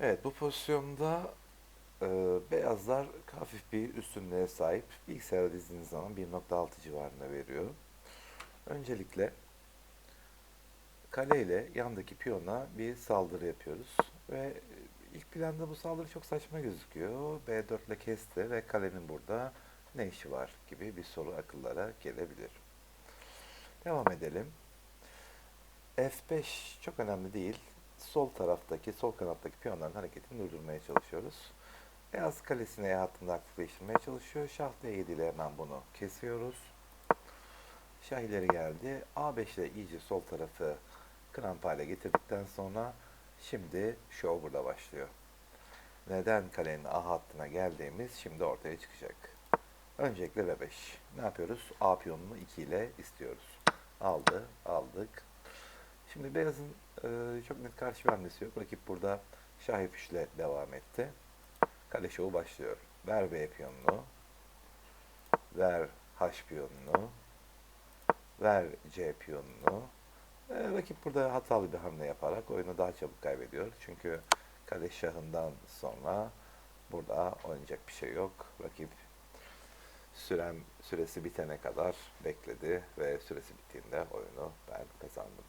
Evet bu pozisyonda e, beyazlar hafif bir üstünlüğe sahip. Bilgisayara dizdiğiniz zaman 1.6 civarında veriyor. Öncelikle kale ile yandaki piyona bir saldırı yapıyoruz. Ve ilk planda bu saldırı çok saçma gözüküyor. B4 ile kesti ve kalenin burada ne işi var gibi bir soru akıllara gelebilir. Devam edelim. F5 çok önemli değil. Sol taraftaki, sol kanattaki piyonların hareketini durdurmaya çalışıyoruz. Beyaz kalesine hattında aktifleştirmeye çalışıyor. Şah D7 ile hemen bunu kesiyoruz. Şah ileri geldi. A5 ile iyice sol tarafı kramp hale getirdikten sonra şimdi şov burada başlıyor. Neden kalenin A hattına geldiğimiz şimdi ortaya çıkacak. Öncelikle B5. Ne yapıyoruz? A piyonunu 2 ile istiyoruz. Aldı, aldık. Şimdi beyazın e, çok net karşı hamlesi yok. Rakip burada şah F3 ile devam etti. Kale şovu başlıyor. Ver B piyonunu. Ver H piyonunu. Ver C piyonunu. E, rakip burada hatalı bir hamle yaparak oyunu daha çabuk kaybediyor. Çünkü kale şahından sonra burada oynayacak bir şey yok. Rakip süren süresi bitene kadar bekledi ve süresi bittiğinde oyunu ben kazandım.